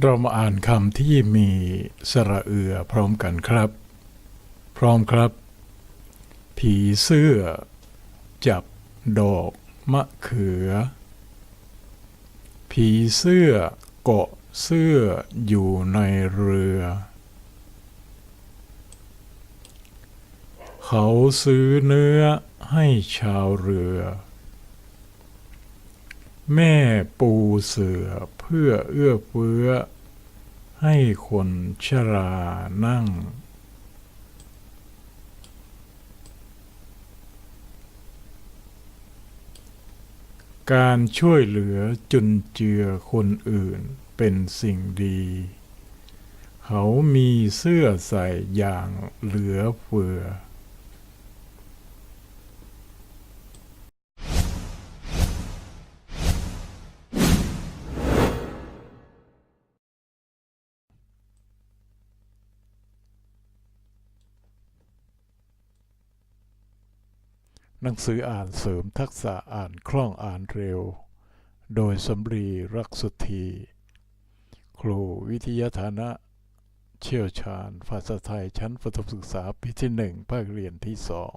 เรามาอ่านคำที่มีสระเอือพร้อมกันครับ พร้อมครับ ผีเสื้อ จับดอกมะเขือ ผีเสื้อเกาะเสื้ออยู่ในเรือ เขาซื้อเนื้อให้ชาวเรือ แม่ปูเสือเพื่อเอื้อเฟื้อ ให้คนชรานั่ง การช่วยเหลือจุนเจือคนอื่นเป็นสิ่งดี เขามีเสื้อใส่อย่างเหลือเฟือ หนังสืออ่านเสริมทักษะอ่านคล่องอ่านเร็ว โดยสำรีรักสุธีครูวิทยาฐานะ เชี่ยวชาญภาษาไทยชั้นประถมศึกษาปีที่หนึ่งภาคเรียนที่สอง